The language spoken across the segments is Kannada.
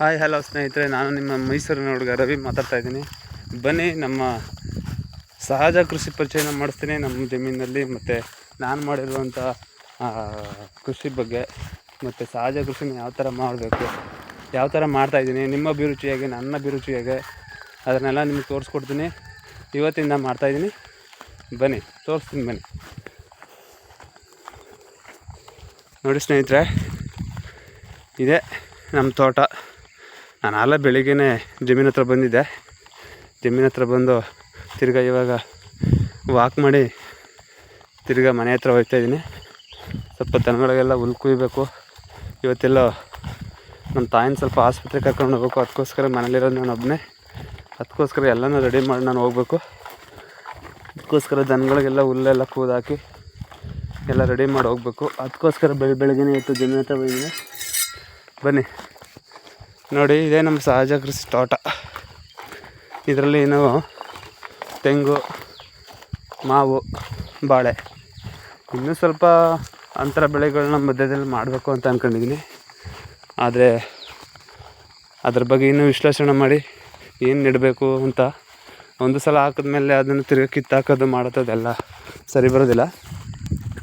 ಹಾಯ್ ಹಲೋ ಸ್ನೇಹಿತರೆ. ನಾನು ನಿಮ್ಮ ಮೈಸೂರಿನ ಹುಡುಗ ರವಿ ಮಾತಾಡ್ತಾ ಇದ್ದೀನಿ. ಬನ್ನಿ, ನಮ್ಮ ಸಹಜ ಕೃಷಿ ಪರಿಚಯನ ಮಾಡಿಸ್ತೀನಿ. ನಮ್ಮ ಜಮೀನಲ್ಲಿ ಮತ್ತು ನಾನು ಮಾಡಿರುವಂಥ ಕೃಷಿ ಬಗ್ಗೆ, ಮತ್ತು ಸಹಜ ಕೃಷಿನ ಯಾವ ಥರ ಮಾಡಬೇಕು, ಯಾವ ಥರ ಮಾಡ್ತಾಯಿದ್ದೀನಿ ನಿಮ್ಮ ಅಭಿರುಚಿಯಾಗಿ ನನ್ನ ಅಭಿರುಚಿಯಾಗೆ ಅದನ್ನೆಲ್ಲ ನಿಮಗೆ ತೋರಿಸ್ಕೊಡ್ತೀನಿ. ಇವತ್ತಿಂದ ಮಾಡ್ತಾಯಿದ್ದೀನಿ ಬನ್ನಿ, ತೋರಿಸ್ತೀನಿ, ಬನ್ನಿ. ನೋಡಿ ಸ್ನೇಹಿತರೆ, ಇದೆ ನಮ್ಮ ತೋಟ. ನಾನು ಅಲ್ಲ ಬೆಳಿಗ್ಗೆ ಜಮೀನ್ ಹತ್ರ ಬಂದಿದ್ದೆ. ಜಮೀನ್ ಹತ್ರ ಬಂದು ತಿರ್ಗಾ ಇವಾಗ ವಾಕ್ ಮಾಡಿ ತಿರ್ಗಾ ಮನೆ ಹತ್ರ ಹೋಗ್ತಾ ಇದ್ದೀನಿ. ಸ್ವಲ್ಪ ದನಗಳಿಗೆಲ್ಲ ಹುಲ್ ಕುಯ್ಬೇಕು. ಇವತ್ತೆಲ್ಲ ನಮ್ಮ ತಾಯಿನ ಸ್ವಲ್ಪ ಆಸ್ಪತ್ರೆಗೆ ಕರ್ಕೊಂಡು ಹೋಗ್ಬೇಕು. ಅದಕ್ಕೋಸ್ಕರ ಮನೇಲಿರೋದು ನಾನು ಒಬ್ಬನೇ ಅದಕ್ಕೋಸ್ಕರ ಎಲ್ಲನೂ ರೆಡಿ ಮಾಡಿ ನಾನು ಹೋಗ್ಬೇಕು. ಅದಕ್ಕೋಸ್ಕರ ದನಗಳಿಗೆಲ್ಲ ಹುಲ್ಲೆಲ್ಲ ಕೂದಾಕಿ ಎಲ್ಲ ರೆಡಿ ಮಾಡಿ ಹೋಗ್ಬೇಕು. ಅದಕ್ಕೋಸ್ಕರ ಬೆಳಿ, ಬೆಳಗ್ಗೆನೇ ಇತ್ತು ಜಮೀನ ಹತ್ರ ಬಂದಿದ್ದೀನಿ ಬನ್ನಿ. ನೋಡಿ, ಇದೇ ನಮ್ಮ ಸಹಜ ಕೃಷಿ ತೋಟ. ಇದರಲ್ಲಿ ನಾವು ತೆಂಗು, ಮಾವು, ಬಾಳೆ. ಇನ್ನೂ ಸ್ವಲ್ಪ ಅಂತರ ಬೆಳೆಗಳನ್ನ ಮಧ್ಯದಲ್ಲಿ ಮಾಡಬೇಕು ಅಂತ ಅಂದ್ಕೊಂಡಿದ್ದೀನಿ ಆದರೆ ಅದ್ರ ಬಗ್ಗೆ ಇನ್ನೂ ವಿಶ್ಲೇಷಣೆ ಮಾಡಿ ಏನು ನೆಡಬೇಕು ಅಂತ ಒಂದು ಸಲ ಹಾಕಿದ್ಮೇಲೆ ಅದನ್ನು ತಿರ್ಗಿ ಕಿತ್ತಾಕೋದು ಮಾಡೋದೆಲ್ಲ ಸರಿ ಬರೋದಿಲ್ಲ.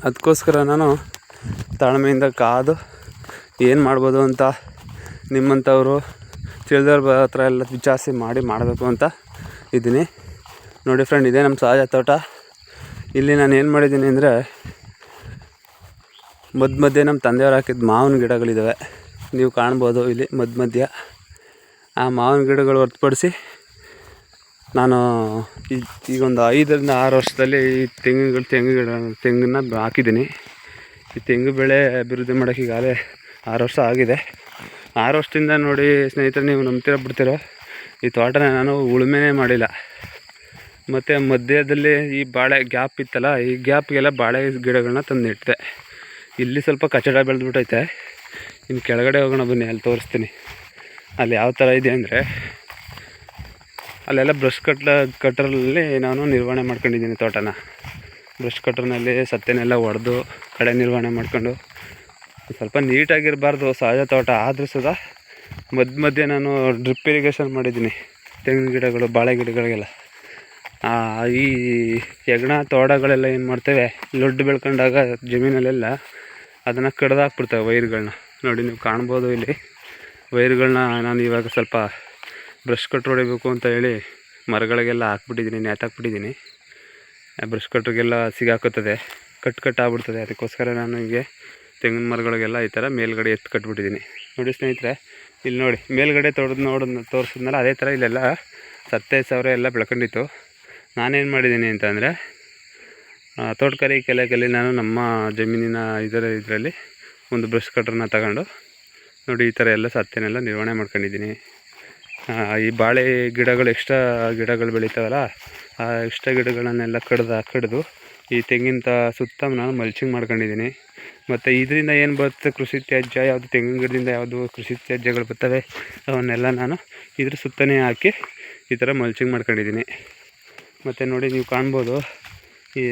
ಅದಕ್ಕೋಸ್ಕರ ನಾನು ತಾಳ್ಮೆಯಿಂದ ಕಾದು ಏನು ಮಾಡ್ಬೋದು ಅಂತ ನಿಮ್ಮಂಥವರು ತಿಳಿದವ್ರ ಹತ್ರ ಎಲ್ಲ ವಿಚಾರಿಸಿ ಮಾಡಿ ಮಾಡಬೇಕು ಅಂತ ಇದ್ದೀನಿ. ನೋಡಿ ಫ್ರೆಂಡ್ ಇದೇ ನಮ್ಮ ಸಹಜ ತೋಟ. ಇಲ್ಲಿ ನಾನು ಏನು ಮಾಡಿದ್ದೀನಿ ಅಂದರೆ ಮಧ್ಯ ಮಧ್ಯೆ ನಮ್ಮ ತಂದೆಯವ್ರು ಹಾಕಿದ ಮಾವಿನ ಗಿಡಗಳಿದ್ದಾವೆ ನೀವು ಕಾಣ್ಬೋದು ಇಲ್ಲಿ ಮಧ್ಯ ಮಧ್ಯ ಆ ಮಾವಿನ ಗಿಡಗಳು ಹೊರತುಪಡಿಸಿ ನಾನು ಈ ಈಗ ಒಂದು ಐದರಿಂದ ಆರು ವರ್ಷದಲ್ಲಿ ಈ ತೆಂಗಿನ ತೆಂಗು ಗಿಡ, ತೆಂಗನ್ನ ಹಾಕಿದ್ದೀನಿ. ಈ ತೆಂಗು ಬೆಳೆ ಅಭಿವೃದ್ಧಿ ಮಾಡೋಕ್ಕೆ ಈಗಾಗಲೇ ಆರು ವರ್ಷ ಆಗಿದೆ. ಆರು ವರ್ಷದಿಂದ ನೋಡಿ ಸ್ನೇಹಿತರೆ, ನೀವು ನಂಬ್ತೀರ ಬಿಡ್ತೀರೋ. ಈ ತೋಟನ ನಾನು ಉಳುಮೆನೇ ಮಾಡಿಲ್ಲ. ಮತ್ತು ಮಧ್ಯದಲ್ಲಿ ಈ ಬಾಳೆ ಗ್ಯಾಪ್ ಇತ್ತಲ್ಲ, ಈ ಗ್ಯಾಪ್ಗೆಲ್ಲ ಬಾಳೆ ಗಿಡಗಳನ್ನ ತಂದು ಇಟ್ಟಿದೆ ಇಲ್ಲಿ ಸ್ವಲ್ಪ ಕಚಡ ಬೆಳೆದ್ಬಿಟ್ಟೈತೆ. ಇನ್ನು ಕೆಳಗಡೆ ಹೋಗೋಣ ಬನ್ನಿ, ಅಲ್ಲಿ ತೋರಿಸ್ತೀನಿ. ಅಲ್ಲಿ ಯಾವ ಥರ ಇದೆ ಅಂದರೆ, ಅಲ್ಲೆಲ್ಲ ಬ್ರಷ್ ಕಟ್ಲ, ಕಟ್ಟರಲ್ಲಿ ನಾನು ನಿರ್ವಹಣೆ ಮಾಡ್ಕೊಂಡಿದ್ದೀನಿ ತೋಟನ. ಬ್ರಷ್ ಕಟ್ರ್ನಲ್ಲಿ ಸತ್ಯನೆಲ್ಲ ಒಡೆದು ಕಳೆ ನಿರ್ವಹಣೆ ಮಾಡ್ಕೊಂಡು ಸ್ವಲ್ಪ ನೀಟಾಗಿರಬಾರ್ದು ಸಹಜ ತೋಟ. ಆದರೂ ಸುದ ಮಧ್ಯ ಮಧ್ಯೆ ನಾನು ಡ್ರಿಪ್ ಇರಿಗೇಷನ್ ಮಾಡಿದ್ದೀನಿ. ತೆಂಗಿನ ಗಿಡಗಳು, ಬಾಳೆ ಗಿಡಗಳಿಗೆಲ್ಲ. ಈ ಹೆಗ್ಣ ತೋಡಗಳೆಲ್ಲ ಏನು ಮಾಡ್ತೇವೆ? ಲೊಡ್ಡು ಬೆಳ್ಕೊಂಡಾಗ ಜಮೀನಲ್ಲೆಲ್ಲ ಅದನ್ನು ಕಡ್ದಾಕ್ಬಿಡ್ತವೆ ವೈರ್ಗಳನ್ನ. ನೋಡಿ, ನೀವು ಕಾಣ್ಬೋದು ಇಲ್ಲಿ. ವೈರ್ಗಳನ್ನ ನಾನು ಇವಾಗ ಸ್ವಲ್ಪ ಬ್ರಷ್ ಕಟ್ರ್ ಹೊಡಿಬೇಕು ಅಂತ ಹೇಳಿ ಮರಗಳಿಗೆಲ್ಲ ಹಾಕ್ಬಿಟ್ಟಿದ್ದೀನಿ, ನೇತಾಕ್ಬಿಟ್ಟಿದ್ದೀನಿ. ಬ್ರಷ್ ಕಟ್ರಿಗೆಲ್ಲ ಸಿಗಾಕುತ್ತದೆ. ಕಟ್ ಕಟ್ ಆಗ್ಬಿಡ್ತದೆ. ಅದಕ್ಕೋಸ್ಕರ ನಾನು ಹೀಗೆ ತೆಂಗಿನ ಮರಗಳಿಗೆಲ್ಲ ಈ ಥರ ಮೇಲ್ಗಡೆ ಎತ್ತು ಕಟ್ಬಿಟ್ಟಿದ್ದೀನಿ. ನೋಡಿ ಸ್ನೇಹಿತರೆ, ಇಲ್ಲಿ ನೋಡಿ, ಮೇಲ್ಗಡೆ ತೊಡೆದು ನೋಡ, ತೋರಿಸಿದ್ನಲ್ಲ, ಅದೇ ಥರ ಇಲ್ಲೆಲ್ಲ ಸತ್ತೆ ಸಾವಿರ ಎಲ್ಲ ಬೆಳ್ಕೊಂಡಿತ್ತು. ನಾನೇನು ಮಾಡಿದ್ದೀನಿ ಅಂತಂದರೆ ತೋಟಗಾರಿಕೆ ಇಲಾಖೆಯಲ್ಲಿ ನಾನು ನಮ್ಮ ಜಮೀನಿನ ಇದರ ಇದರಲ್ಲಿ ಒಂದು ಬ್ರಷ್ ಕಟ್ರನ್ನ ತಗೊಂಡು, ನೋಡಿ ಈ ಥರ ಎಲ್ಲ ಸತ್ತೆನೆಲ್ಲ ನಿರ್ವಹಣೆ ಮಾಡ್ಕೊಂಡಿದ್ದೀನಿ. ಈ ಬಾಳೆ ಗಿಡಗಳು, ಎಕ್ಸ್ಟ್ರಾ ಗಿಡಗಳು ಬೆಳೀತಾವಲ್ಲ, ಆ ಎಕ್ಸ್ಟ್ರಾ ಗಿಡಗಳನ್ನೆಲ್ಲ ಕಡ್ದು ಕಡಿದು ಈ ತೆಂಗಿನ ಸುತ್ತ ನಾನು ಮಲ್ಚಿಂಗ್ ಮಾಡ್ಕೊಂಡಿದ್ದೀನಿ. ಮತ್ತು ಇದರಿಂದ ಏನು ಬರುತ್ತೆ, ಕೃಷಿ ತ್ಯಾಜ್ಯ, ಯಾವುದು ತೆಂಗಿನ ಗಿಡದಿಂದ ಯಾವುದು ಕೃಷಿ ತ್ಯಾಜ್ಯಗಳು ಬರ್ತವೆ, ಅವನ್ನೆಲ್ಲ ನಾನು ಇದ್ರ ಸುತ್ತನೇ ಹಾಕಿ ಈ ಥರ ಮಲ್ಚಿಂಗ್ ಮಾಡ್ಕೊಂಡಿದ್ದೀನಿ. ಮತ್ತು ನೋಡಿ ನೀವು ಕಾಣ್ಬೋದು, ಈ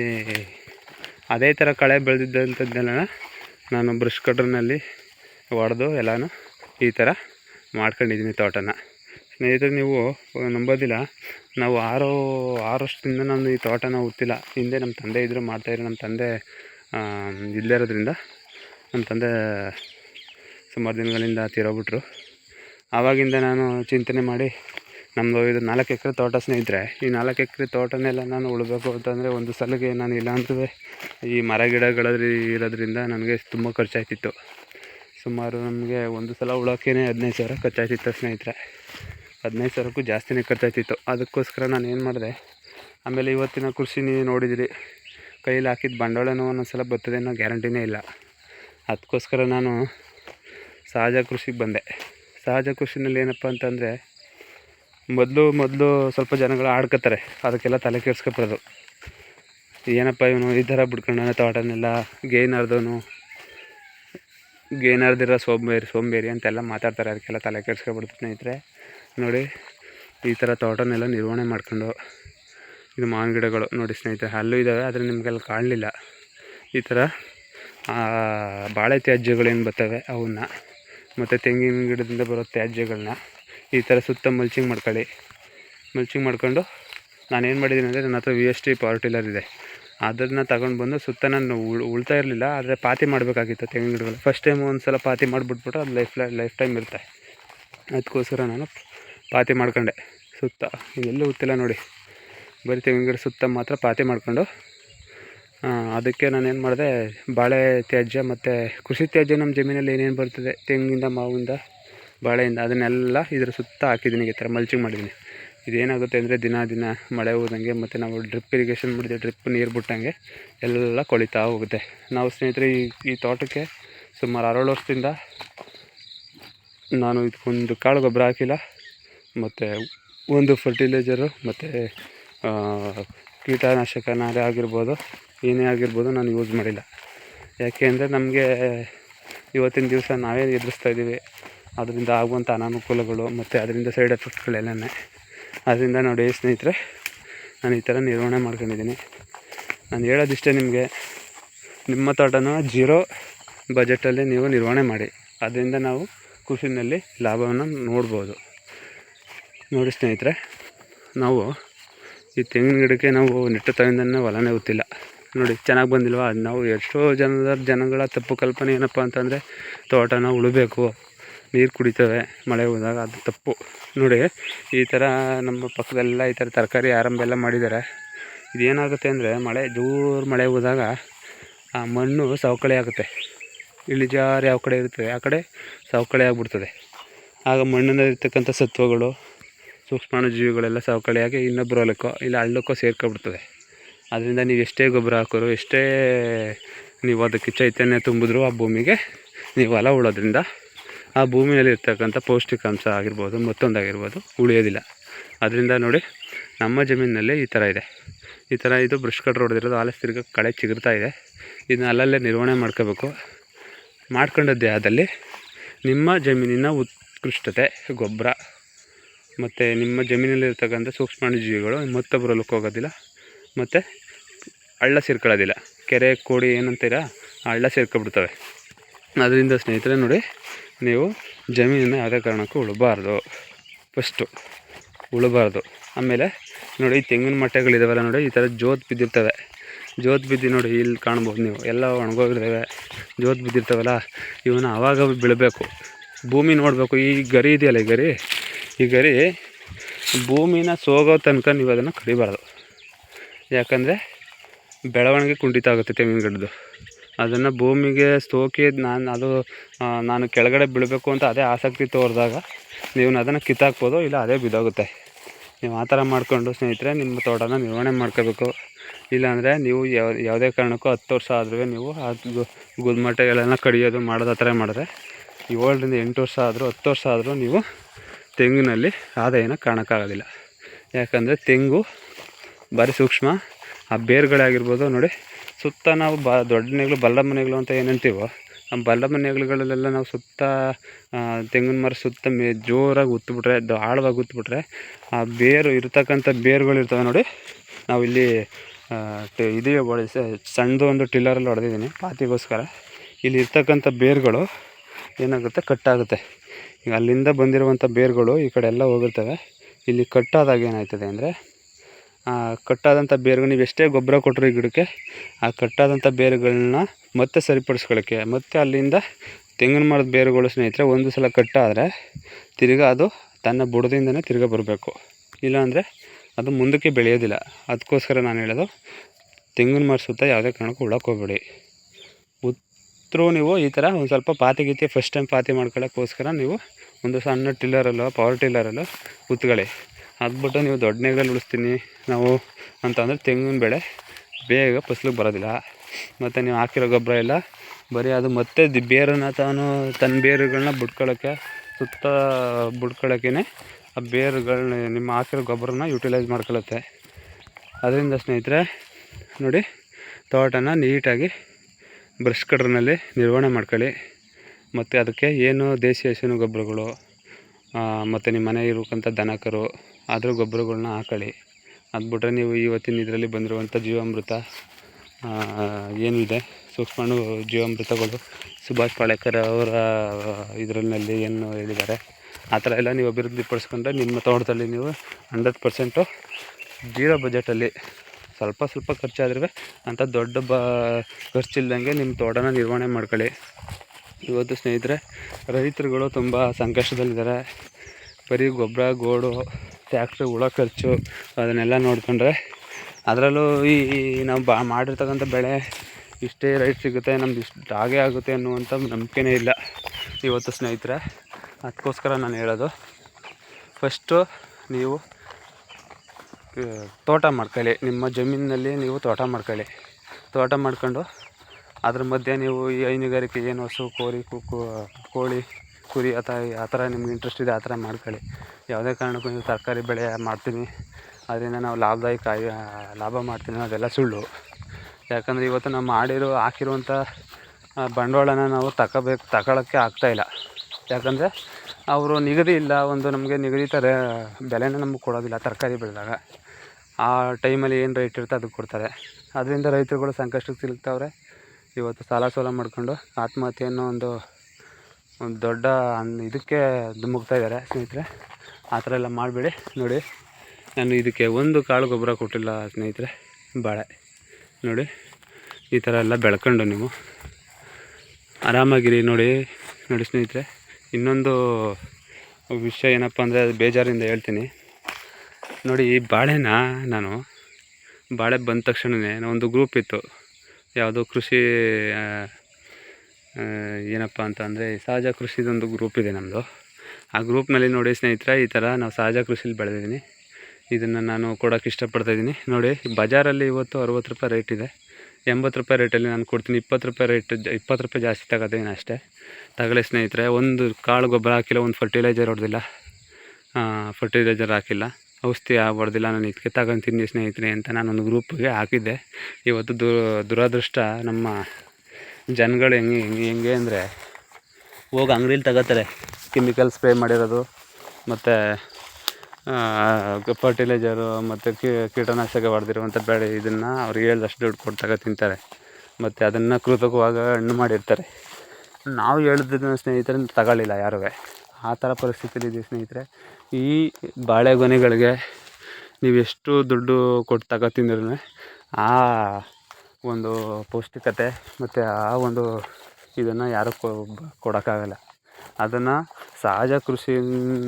ಅದೇ ಥರ ಕಳೆ ಬೆಳೆದಿದ್ದಂಥದ್ದೆಲ್ಲ ನಾನು ಬ್ರಷ್ ಕಟ್ರನಲ್ಲಿ ಹೊಡೆದು ಎಲ್ಲನೂ ಈ ಥರ ಮಾಡ್ಕೊಂಡಿದ್ದೀನಿ ತೋಟನ. ಸ್ನೇಹಿತರೆ, ನೀವು ನಂಬೋದಿಲ್ಲ, ನಾವು ಆರು ಆರು ವರ್ಷದಿಂದ ನಾನು ಈ ತೋಟನ ಹುತ್ತಿಲ್ಲ ಹಿಂದೆ ನಮ್ಮ ತಂದೆ ಇದ್ದರು ಮಾಡ್ತಾಯಿದ್ರು ನಮ್ಮ ತಂದೆ ಆ, ಇಲ್ಲದೇ ಇರೋದ್ರಿಂದ ನಮ್ಮ ತಂದೆ ಸುಮಾರು ದಿನಗಳಿಂದ ತೀರೋಗ್ಬಿಟ್ರು. ಆವಾಗಿಂದ ನಾನು ಚಿಂತನೆ ಮಾಡಿ ನಮ್ಮದು ಇದು ನಾಲ್ಕು ಎಕರೆ ತೋಟ ಸ್ನೇಹಿತರೆ ಈ ನಾಲ್ಕು ಎಕರೆ ತೋಟನೆಲ್ಲ ನಾನು ಉಳಬೇಕು ಅಂತಂದರೆ ಒಂದು ಸಲಗೆ ನಾನು ಇಲ್ಲ ಅಂದ್ರೆ ಈ ಮರ ಗಿಡಗಳ ಇರೋದ್ರಿಂದ ನನಗೆ ತುಂಬ ಖರ್ಚಾಯ್ತಿತ್ತು. ಸುಮಾರು ನಮಗೆ ಒಂದು ಸಲ ಉಳೋಕ್ಕೇ ಹದಿನೈದು ಸಾವಿರ ಖರ್ಚಾಯ್ತಿತ್ತು ಸ್ನೇಹಿತರೆ. ಹದಿನೈದು ಸಾವಿರಕ್ಕೂ ಜಾಸ್ತಿನೇ ಖರ್ಚಾಯ್ತಿತ್ತು. ಅದಕ್ಕೋಸ್ಕರ ನಾನು ಏನು ಮಾಡಿದೆ ಆಮೇಲೆ ಇವತ್ತಿನ ಕೃಷಿ ನೋಡಿದಿರಿ. ಕೈಯಲ್ಲಿ ಹಾಕಿದ ಬಂಡವಾಳನೂ ಒಂದೊಂದು ಸಲ ಬರ್ತದೆ ಅನ್ನೋ ಗ್ಯಾರಂಟಿನೇ ಇಲ್ಲ. ಅದಕ್ಕೋಸ್ಕರ ನಾನು ಸಹಜ ಕೃಷಿಗೆ ಬಂದೆ. ಸಹಜ ಕೃಷಿನಲ್ಲಿ ಏನಪ್ಪ ಅಂತಂದರೆ ಮೊದಲು ಮೊದಲು ಸ್ವಲ್ಪ ಜನಗಳು ಆಡ್ಕೋತಾರೆ ಅದಕ್ಕೆಲ್ಲ ತಲೆ ಕೆಡ್ಸ್ಕೊಬಾರ್ದು. ಏನಪ್ಪ ಇವನು ಈ ಥರ ಬಿಡ್ಕೊಂಡಾನೆ ತೋಟನೆಲ್ಲ ಗೇನ್ ಅರ್ದವನು ಗೇನ್ ಅರ್ದಿರೋ ಸೋಂಬೇರಿ ಸೋಂಬೇರಿ ಅಂತೆಲ್ಲ ಮಾತಾಡ್ತಾರೆ. ಅದಕ್ಕೆಲ್ಲ ತಲೆ ಕೆಡ್ಸ್ಕೊಬಿಡ್ತು ಸ್ನೇಹಿತರೆ. ನೋಡಿ, ಈ ಥರ ತೋಟನೆಲ್ಲ ನಿರ್ವಹಣೆ ಮಾಡ್ಕೊಂಡು ಇದು ಮಾವಿನ ಗಿಡಗಳು. ನೋಡಿ ಸ್ನೇಹಿತರೆ ಅಲ್ಲೂ ಇದ್ದಾವೆ ಆದರೆ ನಿಮಗೆಲ್ಲ ಕಾಣಲಿಲ್ಲ. ಈ ಥರ ಬಾಳೆ ತ್ಯಾಜ್ಯಗಳೇನು ಬರ್ತವೆ, ಅವನ್ನ. ಮತ್ತು ತೆಂಗಿನ ಗಿಡದಿಂದ ಬರೋ ತ್ಯಾಜ್ಯಗಳನ್ನ ಈ ಥರ ಸುತ್ತ ಮಲ್ಚಿಂಗ್ ಮಾಡ್ಕೊಳ್ಳಿ. ಮಲ್ಚಿಂಗ್ ಮಾಡ್ಕೊಂಡು ನಾನೇನು ಮಾಡಿದ್ದೀನಿ ಅಂದರೆ ನನ್ನ ಹತ್ರ ವಿ ಎಸ್ ಟಿ ಪವರ್ ಇದೆ. ಅದನ್ನು ತಗೊಂಡು ಬಂದು ಸುತ್ತ ನಾನು ಉಳ್, ಉಳ್ತಾ ಇರಲಿಲ್ಲ, ಆದರೆ ಪಾತಿ ಮಾಡಬೇಕಾಗಿತ್ತು ತೆಂಗಿನ ಗಿಡಗಳು ಫಸ್ಟ್ ಟೈಮ್ ಒಂದು ಸಲ ಪಾತಿ ಮಾಡಿಬಿಟ್ಬಿಟ್ರೆ ಅದು ಲೈಫ್ ಲೈಫ್ ಟೈಮ್ ಇರುತ್ತೆ. ಅದಕ್ಕೋಸ್ಕರ ನಾನು ಪಾತಿ ಮಾಡ್ಕೊಂಡೆ. ಸುತ್ತ, ಎಲ್ಲೂ ಗೊತ್ತಿಲ್ಲ ನೋಡಿ. ಬರೀ ತೆಂಗಿನ ಗಿಡ ಸುತ್ತ ಮಾತ್ರ ಪಾತಿ ಮಾಡಿಕೊಂಡು ಅದಕ್ಕೆ ಅದಕ್ಕೆ ನಾನೇನು ಮಾಡಿದೆ, ಬಾಳೆ ತ್ಯಾಜ್ಯ ಮತ್ತು ಕೃಷಿ ತ್ಯಾಜ್ಯ ನಮ್ಮ ಜಮೀನಲ್ಲಿ ಏನೇನು ಬರ್ತದೆ, ತೆಂಗಿನಿಂದ ಮಾವಿಂದ ಬಾಳೆಯಿಂದ ಅದನ್ನೆಲ್ಲ ಇದ್ರ ಸುತ್ತ ಹಾಕಿದ್ದೀನಿ ಈ ಥರ ಮಲ್ಚಿಂಗ್ ಮಾಡಿದ್ದೀನಿ. ಇದೇನಾಗುತ್ತೆ ಅಂದರೆ ದಿನ ದಿನ ಮಳೆ ಹೋದಂಗೆ ಮತ್ತು ನಾವು ಡ್ರಿಪ್ ಇರಿಗೇಷನ್ ಮಾಡಿದ್ರೆ ಡ್ರಿಪ್ ನೀರು ಬಿಟ್ಟಂಗೆ ಎಲ್ಲ ಕೊಳಿತಾ ಹೋಗುತ್ತೆ. ನಾವು ಸ್ನೇಹಿತರೆ ಈ ಈ ತೋಟಕ್ಕೆ ಸುಮಾರು ಆರೇಳು ವರ್ಷದಿಂದ ನಾನು ಇದಕ್ಕೊಂದು ಕಾಳು ಗೊಬ್ಬರ ಹಾಕಿಲ್ಲ, ಮತ್ತು ಒಂದು ಫರ್ಟಿಲೈಜರು ಮತ್ತು ಕೀಟನಾಶಕನಾರೇ ಆಗಿರ್ಬೋದು, ಏನೇ ಆಗಿರ್ಬೋದು ನಾನು ಯೂಸ್ ಮಾಡಿಲ್ಲ. ಯಾಕೆ ಅಂದರೆ ನಮಗೆ ಇವತ್ತಿನ ದಿವಸ ನಾವೇ ಎದುರಿಸ್ತಾ ಇದ್ದೀವಿ. ಅದರಿಂದ ಆಗುವಂಥ ಅನಾನುಕೂಲಗಳು ಮತ್ತು ಅದರಿಂದ ಸೈಡ್ ಎಫೆಕ್ಟ್ಗಳೆಲ್ಲನೇ ಅದರಿಂದ ನೋಡಿ ಸ್ನೇಹಿತರೆ, ನಾನು ಈ ಥರ ನಿರ್ವಹಣೆ ಮಾಡ್ಕೊಂಡಿದ್ದೀನಿ. ನಾನು ಹೇಳೋದಿಷ್ಟೇ ನಿಮಗೆ, ನಿಮ್ಮ ತೋಟನ ಜೀರೋ ಬಜೆಟಲ್ಲಿ ನೀವು ನಿರ್ವಹಣೆ ಮಾಡಿ. ಅದರಿಂದ ನಾವು ಕೃಷಿನಲ್ಲಿ ಲಾಭವನ್ನು ನೋಡ್ಬೋದು. ನೋಡಿ ಸ್ನೇಹಿತರೆ, ನಾವು ಈ ತೆಂಗಿನ ಗಿಡಕ್ಕೆ ನಾವು ನೆಟ್ಟ ತಗೊಂಡೇ ಹೊಲನೇ ಗೊತ್ತಿಲ್ಲ ನೋಡಿ, ಚೆನ್ನಾಗಿ ಬಂದಿಲ್ವಾ? ನಾವು ಎಷ್ಟೋ ಜನದ ಜನಗಳ ತಪ್ಪು ಕಲ್ಪನೆ ಏನಪ್ಪ ಅಂತಂದರೆ, ತೋಟನ ಉಳಬೇಕು. ನೀರು ಕುಡಿತವೆ, ಮಳೆ ಹೋದಾಗ ಅದು ತಪ್ಪು. ನೋಡಿ, ಈ ಥರ ನಮ್ಮ ಪಕ್ಕದೆಲ್ಲ ಈ ಥರ ತರಕಾರಿ ಆರಂಭ ಎಲ್ಲ ಮಾಡಿದ್ದಾರೆ ಇದೇನಾಗುತ್ತೆ ಅಂದರೆ, ಮಳೆ, ಜೋರು ಮಳೆ ಹೋದಾಗ ಆ ಮಣ್ಣು ಸವಕಳಿ ಆಗುತ್ತೆ. ಇಳಿಜಾರು ಯಾವ ಕಡೆ ಇರುತ್ತೆ ಆ ಕಡೆ ಸವಕಳಿ ಆಗಿಬಿಡ್ತದೆ. ಆಗ ಮಣ್ಣಿನಲ್ಲಿರ್ತಕ್ಕಂಥ ಸತ್ವಗಳು ಸೂಕ್ಷ್ಮಾಣು ಜೀವಿಗಳೆಲ್ಲ ಸವಕಳಿಯಾಗಿ ಇನ್ನೊಬ್ಬರು ಹೊಲಕ್ಕೋ ಇಲ್ಲ ಹಳ್ಳಕ್ಕೋ ಸೇರ್ಕೊಬಿಡ್ತದೆ. ಅದರಿಂದ ನೀವು ಎಷ್ಟೇ ಗೊಬ್ಬರ ಹಾಕೋರು, ಎಷ್ಟೇ ನೀವು ಅದಕ್ಕೆ ಚೈತನ್ಯ ತುಂಬಿದ್ರು ಆ ಭೂಮಿಗೆ ನೀವು ಹೊಲ ಉಳೋದ್ರಿಂದ ಆ ಭೂಮಿಯಲ್ಲಿ ಇರ್ತಕ್ಕಂಥ ಪೌಷ್ಟಿಕಾಂಶ ಆಗಿರ್ಬೋದು, ಮತ್ತೊಂದಾಗಿರ್ಬೋದು ಉಳಿಯೋದಿಲ್ಲ. ಅದರಿಂದ ನೋಡಿ, ನಮ್ಮ ಜಮೀನಿನಲ್ಲಿ ಈ ಥರ ಇದೆ. ಈ ಥರ ಇದು ಬ್ರಷ್ ಕಟ್ ಹೊಡೆದಿರೋದು ಆಲಸ್ ತಿರ್ಗ ಕಳೆ ಚಿಗುರ್ತಾ ಇದೆ. ಇದನ್ನ ಅಲ್ಲಲ್ಲೇ ನಿರ್ವಹಣೆ ಮಾಡ್ಕೋಬೇಕು. ಮಾಡ್ಕೊಂಡದ್ದೇ ಆದಲ್ಲಿ ನಿಮ್ಮ ಜಮೀನಿನ ಉತ್ಕೃಷ್ಟತೆ, ಗೊಬ್ಬರ ಮತ್ತು ನಿಮ್ಮ ಜಮೀನಲ್ಲಿರ್ತಕ್ಕಂಥ ಸೂಕ್ಷ್ಮಾಣುಜೀವಿಗಳು ಮತ್ತೊಬ್ಬರ ಬರಲಿಕ್ಕೆ ಹೋಗೋದಿಲ್ಲ. ಮತ್ತು ಹಳ್ಳ ಸೇರ್ಕೊಳ್ಳೋದಿಲ್ಲ. ಕೆರೆ, ಕೋಡಿ ಏನಂತೀರ ಹಳ್ಳ ಸೇರ್ಕೊಬಿಡ್ತವೆ. ಅದರಿಂದ ಸ್ನೇಹಿತರೆ ನೋಡಿ, ನೀವು ಜಮೀನನ್ನು ಯಾವುದೇ ಕಾರಣಕ್ಕೂ ಉಳಬಾರ್ದು. ಫಸ್ಟು ಉಳಬಾರ್ದು. ಆಮೇಲೆ ನೋಡಿ ತೆಂಗಿನ ಮಟ್ಟೆಗಳಿದಾವಲ್ಲ ನೋಡಿ, ಈ ಥರ ಜೋತ್ ಬಿದ್ದಿರ್ತವೆ. ಜೋತ್ ಬಿದ್ದು ನೋಡಿ, ಇಲ್ಲಿ ಕಾಣ್ಬೋದು ನೀವು. ಎಲ್ಲ ಒಣಗೋಗಿರ್ತವೆ. ಜೋತ್ ಬಿದ್ದಿರ್ತವಲ್ಲ, ಇವನ್ನ ಆವಾಗ ಬೀಳಬೇಕು. ಭೂಮಿ ನೋಡಬೇಕು. ಈ ಗರಿ ಇದೆಯಲ್ಲ ಈ ಗರಿ? ಈ ಗರಿ ಭೂಮಿನ ಸೋಗೋ ತನಕ ನೀವು ಅದನ್ನು ಕಡಿಬಾರ್ದು. ಯಾಕಂದರೆ ಬೆಳವಣಿಗೆ ಕುಂಠಿತ ಆಗುತ್ತೆ ತೆಂಗಿನ ಗಿಡದ್ದು. ಅದನ್ನು ಭೂಮಿಗೆ ಸೋಕಿ ನಾನು ಅದು ನಾನು ಕೆಳಗಡೆ ಬೀಳಬೇಕು ಅಂತ ಅದೇ ಆಸಕ್ತಿ ತೋರಿದಾಗ ನೀವು ಅದನ್ನು ಕಿತ್ತಾಕ್ಬೋದು, ಇಲ್ಲ ಅದೇ ಬಿದ್ದೋಗುತ್ತೆ. ನೀವು ಆ ಥರ ಮಾಡಿಕೊಂಡು ಸ್ನೇಹಿತರೆ, ನಿಮ್ಮ ತೋಟನ ನಿರ್ವಹಣೆ ಮಾಡ್ಕೋಬೇಕು. ಇಲ್ಲಾಂದರೆ ನೀವು ಯಾವ, ಯಾವುದೇ ಕಾರಣಕ್ಕೂ ಹತ್ತು ವರ್ಷ ಆದ್ರೂ ನೀವು ಅದು ಗು- ಗುದ್ಮಟ್ಟೆಗಳೆಲ್ಲ ಕಡಿಯೋದು ಮಾಡೋದು ಆ ಥರ ಮಾಡಿದ್ರೆ ಏಳರಿಂದ ಎಂಟು ವರ್ಷ ಆದರೂ, ಹತ್ತು ವರ್ಷ ಆದರೂ ನೀವು ತೆಂಗಿನಲ್ಲಿ ಆದಾಯನ ಕಾಣೋಕ್ಕಾಗೋದಿಲ್ಲ. ಯಾಕಂದರೆ ತೆಂಗು ಭಾರಿ ಸೂಕ್ಷ್ಮ, ಆ ಬೇರುಗಳಾಗಿರ್ಬೋದು ನೋಡಿ. ಸುತ್ತ ನಾವು ಬ, ದೊಡ್ಡ ನೆಗಳು, ಬಲ್ಲ ಮನೆಗಳು ಅಂತ ಏನಂತೀವೋ ಆ ಬಲ್ಲ ಮನೆಗಳುಗಳೆಲ್ಲ ನಾವು ಸುತ್ತ ತೆಂಗಿನ ಮರ ಸುತ್ತ ಮೇ, ಜೋರಾಗಿ ಉತ್ಬಿಟ್ರೆ, ದ, ಆಳವಾಗಿ ಉತ್ಬಿಟ್ರೆ, ಆ ಬೇರು, ಇರ್ತಕ್ಕಂಥ ಬೇರುಗಳು ಇರ್ತವೆ ನೋಡಿ. ನಾವು ಇಲ್ಲಿ ಇದೇ ಟ- ಇದು ಹೊಡೆ- ಸ- ಸಣ್ಣದು ಒಂದು ಟಿಲ್ಲರಲ್ಲಿ ಹೊಡೆದಿದ್ದೀನಿ, ಪಾತಿಗೋಸ್ಕರ. ಇಲ್ಲಿ ಇರ್ತಕ್ಕಂಥ ಬೇರುಗಳು ಏನಾಗುತ್ತೆ, ಕಟ್ಟಾಗುತ್ತೆ. ಈಗ ಅಲ್ಲಿಂದ ಬಂದಿರುವಂಥ ಬೇರುಗಳು ಈ ಕಡೆ ಎಲ್ಲ ಹೋಗಿರ್ತವೆ. ಇಲ್ಲಿ ಕಟ್ಟಾದಾಗ ಏನಾಯ್ತದೆ ಅಂದರೆ, ಆ, ಕಟ್ಟಾದಂಥ ಬೇರುಗಳು ನೀವು ಎಷ್ಟೇ ಗೊಬ್ಬರ ಕೊಟ್ಟರು ಈ ಗಿಡಕ್ಕೆ, ಆ ಕಟ್ಟಾದಂಥ ಬೇರುಗಳನ್ನ ಮತ್ತೆ ಸರಿಪಡಿಸ್ಕೊಳ್ಳೋಕ್ಕೆ, ಮತ್ತೆ ಅಲ್ಲಿಂದ ತೆಂಗಿನ ಮರದ ಬೇರುಗಳು ಸ್ನೇಹಿತರೆ ಒಂದು ಸಲ ಕಟ್ಟಾದರೆ ತಿರ್ಗಾ ಅದು ತನ್ನ ಬುಡದಿಂದನೇ ತಿರ್ಗಾ ಬರಬೇಕು. ಇಲ್ಲಾಂದರೆ ಅದು ಮುಂದಕ್ಕೆ ಬೆಳೆಯೋದಿಲ್ಲ. ಅದಕ್ಕೋಸ್ಕರ ನಾನು ಹೇಳೋದು, ತೆಂಗಿನ ಮರ ಸುತ್ತ ಯಾವುದೇ ಕಾರಣಕ್ಕೂ ಉಳಕ್ಕೆ ಹೋಗ್ಬೇಡಿ. ಉತ್ತರೂ ನೀವು ಈ ಥರ ಒಂದು ಸ್ವಲ್ಪ ಪಾತಿ ಗೀತಿ ಫಸ್ಟ್ ಟೈಮ್ ಪಾತಿ ಮಾಡ್ಕೊಳ್ಳೋಕ್ಕೋಸ್ಕರ ನೀವು ಒಂದು ಸಣ್ಣ ಟಿಲ್ಲರಲ್ಲೋ ಪವರ್ ಟಿಲ್ಲರಲ್ಲೋ ಉತ್ಕೊಳ್ಳಿ ಅದ್ಬಿಟ್ಟು ನೀವು ದೊಡ್ಡ ನೇಗಲ್ಲಿ ಉಳಿಸ್ತೀನಿ. ನಾವು ಅಂತಂದರೆ ತೆಂಗಿನ ಬೆಳೆ ಬೇಗ ಫಸ್ಲಿಗೆ ಬರೋದಿಲ್ಲ. ಮತ್ತು ನೀವು ಹಾಕಿರೋ ಗೊಬ್ಬರ ಎಲ್ಲ ಬರೀ ಅದು ಮತ್ತೆ ದಿ ಬೇರನ್ನ ತಾನು ತನ್ನ ಬೇರುಗಳನ್ನ ಬಿಡ್ಕೊಳ್ಳೋಕ್ಕೆ ಸುತ್ತ ಬಿಡ್ಕೊಳ್ಳೋಕ್ಕೇ ಆ ಬೇರುಗಳನ್ನ ನಿಮ್ಮ ಹಾಕಿರೋ ಗೊಬ್ಬರನ ಯುಟಿಲೈಸ್ ಮಾಡ್ಕೊಳ್ಳುತ್ತೆ. ಅದರಿಂದ ಸ್ನೇಹಿತರೆ, ನೋಡಿ, ತೋಟನ ನೀಟಾಗಿ ಬ್ರಷ್ ಕಟ್ರ್ನಲ್ಲಿ ನಿರ್ವಹಣೆ ಮಾಡ್ಕೊಳ್ಳಿ. ಮತ್ತು ಅದಕ್ಕೆ ಏನು ದೇಸಿ ಹಸುವಿನ ಗೊಬ್ಬರಗಳು ಮತ್ತು ನಿಮ್ಮ ಮನೆ ಇರುವಂಥ ದನಕರು ಅದರ ಗೊಬ್ಬರಗಳ್ನ ಹಾಕೊಳ್ಳಿ. ಅದು ನೀವು ಇವತ್ತಿನ ಇದರಲ್ಲಿ ಬಂದಿರುವಂಥ ಜೀವಾಮೃತ ಏನಿದೆ ಸೂಕ್ಷ್ಮಣು ಜೀವಾಮೃತಗಳು. ಸುಭಾಷ್ ಪಾಳೇಕರ್ ಅವರ ಇದರಲ್ಲಿ ಏನು ಹೇಳಿದ್ದಾರೆ, ಆ ಥರ ಎಲ್ಲ ನೀವು ಅಭಿವೃದ್ಧಿಪಡಿಸ್ಕೊಂಡ್ರೆ ನಿಮ್ಮ ತೋಟದಲ್ಲಿ ನೀವು ಹಂಡ್ರೆಡ್ ಪರ್ಸೆಂಟು ಜೀರೋ ಬಜೆಟಲ್ಲಿ ಸ್ವಲ್ಪ ಸ್ವಲ್ಪ ಖರ್ಚಾದ್ರೂ ಅಂಥ ದೊಡ್ಡ ಬ ಖರ್ಚಿಲ್ದಂಗೆ ನಿಮ್ಮ ತೋಟನ ನಿರ್ವಹಣೆ ಮಾಡ್ಕೊಳ್ಳಿ. ಇವತ್ತು ಸ್ನೇಹಿತರೆ, ರೈತರುಗಳು ತುಂಬ ಸಂಕಷ್ಟದಲ್ಲಿದ್ದಾರೆ. ಬರೀ ಗೊಬ್ಬರ ಗೋಡು, ಟ್ಯಾಕ್ಟ್ರಿ, ಹುಳ ಖರ್ಚು ಅದನ್ನೆಲ್ಲ ನೋಡಿಕೊಂಡ್ರೆ ಅದರಲ್ಲೂ ಈ ನಾವು ಬಾ ಮಾಡಿರ್ತಕ್ಕಂಥ ಬೆಳೆ ಇಷ್ಟೇ ರೈಟ್ ಸಿಗುತ್ತೆ, ನಮ್ದು ಇಷ್ಟು ಹಾಗೆ ಆಗುತ್ತೆ ಅನ್ನುವಂಥ ನಂಬಿಕೆನೇ ಇಲ್ಲ. ಇವತ್ತು ಸ್ನೇಹಿತರೆ, ಅದಕ್ಕೋಸ್ಕರ ನಾನು ಹೇಳೋದು, ಫಸ್ಟು ನೀವು ತೋಟ ಮಾಡ್ಕೊಳ್ಳಿ. ನಿಮ್ಮ ಜಮೀನಿನಲ್ಲಿ ನೀವು ತೋಟ ಮಾಡ್ಕೊಳ್ಳಿ. ತೋಟ ಮಾಡ್ಕೊಂಡು ಅದ್ರ ಮಧ್ಯೆ ನೀವು ಈ ಹೈನುಗಾರಿಕೆ ಏನು ಹಸು, ಕೋರಿ ಕೋಳಿ, ಕುರಿ, ಆ ಥರ ಆ ಥರ ನಿಮ್ಗೆ ಇಂಟ್ರೆಸ್ಟ್ ಇದೆ, ಆ ಥರ ಮಾಡ್ಕೊಳ್ಳಿ. ಯಾವುದೇ ಕಾರಣಕ್ಕೂ ನೀವು ತರಕಾರಿ ಬೆಳೆ ಮಾಡ್ತೀನಿ. ಅದರಿಂದ ನಾವು ಲಾಭದಾಯಕ ಲಾಭ ಮಾಡ್ತೀನಿ ಅದೆಲ್ಲ ಸುಳ್ಳು. ಯಾಕಂದರೆ ಇವತ್ತು ನಾವು ಮಾಡಿರೋ, ಹಾಕಿರುವಂಥ ಬಂಡವಾಳನ ನಾವು ತಗೋಬೇಕು ತಗೊಳ್ಳೋಕ್ಕೆ ಆಗ್ತಾಯಿಲ್ಲ ಯಾಕಂದರೆ ಅವರು ನಿಗದಿ ಇಲ್ಲ, ಒಂದು ನಮಗೆ ನಿಗದಿತ ಬೆಲೆನ ನಮಗೆ ಕೊಡೋದಿಲ್ಲ ತರಕಾರಿ ಬೆಳೆದಾಗ. ಆ ಟೈಮಲ್ಲಿ ಏನು ರೇಟ್ ಇರುತ್ತೆ ಅದಕ್ಕೆ ಕೊಡ್ತಾರೆ. ಅದರಿಂದ ರೈತರುಗಳು ಸಂಕಷ್ಟಕ್ಕೆ ಸಿಲುಕ್ತವ್ರೆ. ಇವತ್ತು ಸಾಲ ಸೋಲ ಮಾಡ್ಕೊಂಡು ಆತ್ಮಹತ್ಯೆಯನ್ನು ಒಂದು ಒಂದು ದೊಡ್ಡ ಇದಕ್ಕೆ ಧುಮುಕ್ತಾ ಇದ್ದಾರೆ ಸ್ನೇಹಿತರೆ. ಆ ಥರ ಎಲ್ಲ ಮಾಡಬೇಡಿ. ನೋಡಿ, ನಾನು ಇದಕ್ಕೆ ಒಂದು ಕಾಳು ಗೊಬ್ಬರ ಕೊಟ್ಟಿಲ್ಲ ಸ್ನೇಹಿತರೆ. ಬಾಳೆ. ನೋಡಿ, ಈ ಥರ ಎಲ್ಲ ಬೆಳ್ಕೊಂಡು ನೀವು. ಆರಾಮಾಗಿರಿ ನೋಡಿ. ನೋಡಿ ಸ್ನೇಹಿತರೆ, ಇನ್ನೊಂದು ವಿಷಯ ಏನಪ್ಪ ಅಂದರೆ ಅದು ಬೇಜಾರಿಂದ ಹೇಳ್ತೀನಿ. ನೋಡಿ, ಈ ಬಾಳೆನ ನಾನು ಬಾಳೆ ಬಂದ ತಕ್ಷಣವೇ ಒಂದು ಗ್ರೂಪ್ ಇತ್ತು. ಯಾವುದೋ ಕೃಷಿ ಏನಪ್ಪ ಅಂತ ಅಂದರೆ ಸಹಜ ಕೃಷಿದೊಂದು ಗ್ರೂಪ್ ಇದೆ ನಮ್ಮದು ಆ ಗ್ರೂಪ್ನಲ್ಲಿ ನೋಡಿ ಸ್ನೇಹಿತರೆ, ಈ ಥರ ನಾವು ಸಹಜ ಕೃಷಿಲಿ ಬೆಳೆದಿದ್ದೀನಿ. ಇದನ್ನು ನಾನು ಕೊಡೋಕೆ ಇಷ್ಟಪಡ್ತಾಯಿದ್ದೀನಿ ನೋಡಿ, ಬಜಾರಲ್ಲಿ ಇವತ್ತು ಅರುವತ್ತು ರೂಪಾಯಿ ರೇಟ್ ಇದೆ. ಎಂಬತ್ತು ರೂಪಾಯಿ ರೇಟಲ್ಲಿ ನಾನು ಕೊಡ್ತೀನಿ. ಇಪ್ಪತ್ತು ರೂಪಾಯಿ ರೇಟ್ ಇಪ್ಪತ್ತು ರೂಪಾಯಿ ಜಾಸ್ತಿ ತಗೋತೀನಿ ಅಷ್ಟೇ. ತಗೊಳ್ಳಿ ಸ್ನೇಹಿತರೆ, ಒಂದು ಕಾಳು ಗೊಬ್ಬರ ಹಾಕಿಲ್ಲ, ಒಂದು ಫರ್ಟಿಲೈಸರ್ ಹೊಡೆದಿಲ್ಲ. ಫರ್ಟಿಲೈಸರ್ ಹಾಕಿಲ್ಲ. ಔಷಧಿ ಆಗ್ಬಾರ್ದಿಲ್ಲ, ನಾನು ಇದಕ್ಕೆ ತಗೊಂತೀನಿ ಸ್ನೇಹಿತರೆ ಅಂತ ನಾನೊಂದು ಗ್ರೂಪ್ಗೆ ಹಾಕಿದ್ದೆ. ಇವತ್ತು ದು, ದುರದೃಷ್ಟ ನಮ್ಮ ಜನಗಳು ಹೆಂಗೆ ಹೆಂಗೆ ಹೆಂಗೆ ಅಂದರೆ ಹೋಗಿ ಅಂಗಡೀಲಿ ತಗೋತಾರೆ. ಕೆಮಿಕಲ್ ಸ್ಪ್ರೇ ಮಾಡಿರೋದು, ಮತ್ತು ಫರ್ಟಿಲೈಜರು ಮತ್ತು ಕೀಟನಾಶಕ ಹೊಡೆದಿರುವಂಥ ಬೆಳೆ ಇದನ್ನು ಅವ್ರಿಗೆ ಹೇಳ್ದಷ್ಟು ದುಡ್ಡು ಕೊಟ್ಟು ತಗೋ ತಿಂತಾರೆ. ಮತ್ತು ಅದನ್ನು ಕೃತಕವಾಗಿ ಹಣ್ಣು ಮಾಡಿರ್ತಾರೆ. ನಾವು ಹೇಳಿದ್ದನ್ನು ಸ್ನೇಹಿತರೆ ತಗೊಳ್ಳಿಲ್ಲ ಯಾರೂ. ಆ ಥರ ಪರಿಸ್ಥಿತಿಯಲ್ಲಿ ಇದೆ ಸ್ನೇಹಿತರೆ. ಈ ಬಾಳೆಗೊನೆಗಳಿಗೆ ನೀವು ಎಷ್ಟು ದುಡ್ಡು ಕೊಟ್ಟು ತಗೋ ತಿಂದ್ರೂ ಆ ಒಂದು ಪೌಷ್ಟಿಕತೆ ಮತ್ತು ಆ ಒಂದು ಇದನ್ನು ಯಾರೂ ಕೊಡೋಕ್ಕಾಗಲ್ಲ. ಅದನ್ನು ಸಹಜ ಕೃಷಿ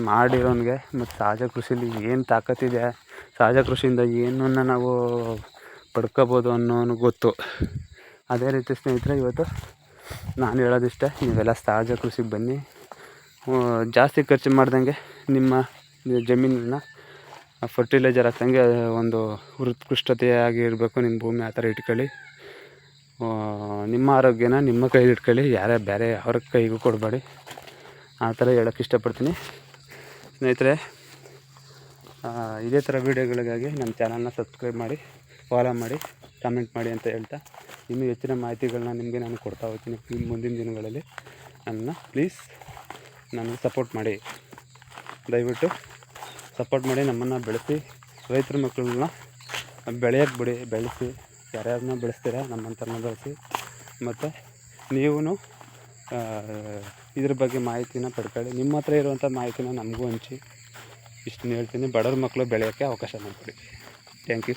ಮಾಡಿರೋನಿಗೆ ಮತ್ತು ಸಹಜ ಕೃಷಿಲಿ ಏನು ತಾಕತ್ತಿದೆ, ಸಹಜ ಕೃಷಿಯಿಂದ ಏನನ್ನು ನಾವು ಪಡ್ಕೋಬೋದು ಅನ್ನೋನು ಗೊತ್ತು. ಅದೇ ರೀತಿ ಸ್ನೇಹಿತರೆ, ಇವತ್ತು ನಾನು ಹೇಳೋದಿಷ್ಟೇ, ನೀವೆಲ್ಲ ಸಹಜ ಕೃಷಿಗೆ ಬನ್ನಿ. ಜಾಸ್ತಿ ಖರ್ಚು ಮಾಡ್ದಂಗೆ ನಿಮ್ಮ ಜಮೀನನ್ನ ಫರ್ಟಿಲೈಜರ್ ಹಾಕ್ದಂಗೆ ಒಂದು ಉತ್ಕೃಷ್ಟತೆಯಾಗಿ ಇರಬೇಕು, ನಿಮ್ಮ ಭೂಮಿ ಆ ಥರ ಇಟ್ಕೊಳ್ಳಿ. ನಿಮ್ಮ ಆರೋಗ್ಯನ ನಿಮ್ಮ ಕೈಲಿ ಇಟ್ಕೊಳ್ಳಿ, ಯಾರೇ ಬೇರೆ ಅವ್ರ ಕೈಗೂ ಕೊಡಬೇಡಿ. ಆ ಥರ ಹೇಳೋಕ್ಕೆ ಇಷ್ಟಪಡ್ತೀನಿ. ಸ್ನೇಹಿತರೆ ಇದೇ ಥರ ವೀಡಿಯೋಗಳಿಗಾಗಿ ನಮ್ಮ ಚಾನಲ್ನ ಸಬ್ಸ್ಕ್ರೈಬ್ ಮಾಡಿ ಫಾಲೋ ಮಾಡಿ ಕಮೆಂಟ್ ಮಾಡಿ ಅಂತ ಹೇಳ್ತಾ ಇನ್ನೂ ಹೆಚ್ಚಿನ ಮಾಹಿತಿಗಳನ್ನ ನಿಮಗೆ ನಾನು ಕೊಡ್ತಾ ಹೋಗ್ತೀನಿ ಮುಂದಿನ ದಿನಗಳಲ್ಲಿ. ನನ್ನ ಪ್ಲೀಸ್ ನನಗೆ ಸಪೋರ್ಟ್ ಮಾಡಿ. ದಯವಿಟ್ಟು ಸಪೋರ್ಟ್ ಮಾಡಿ ನಮ್ಮನ್ನು ಬೆಳೆಸಿ, ರೈತರ ಮಕ್ಕಳನ್ನ ಬೆಳೆಯೋಕ್ಕೆ ಬಿಡಿ, ಬೆಳೆಸಿ, ಯಾರ್ಯಾರನ್ನ ಬೆಳೆಸ್ತೀರಾ ನಮ್ಮಂಥರನ್ನ ಬೆಳೆಸಿ. ಮತ್ತು ನೀವು ಇದ್ರ ಬಗ್ಗೆ ಮಾಹಿತಿನ ಪಡ್ಕೊಳ್ಳಿ. ನಿಮ್ಮ ಹತ್ರ ಇರುವಂಥ ಮಾಹಿತಿನ ನಮಗೂ ಹಂಚಿ. ಇಷ್ಟನ್ನು ಹೇಳ್ತೀನಿ. ಬಡವ್ರ ಮಕ್ಕಳು ಬೆಳೆಯೋಕ್ಕೆ ಅವಕಾಶ ಮಾಡಿಕೊಡಿ. Thank you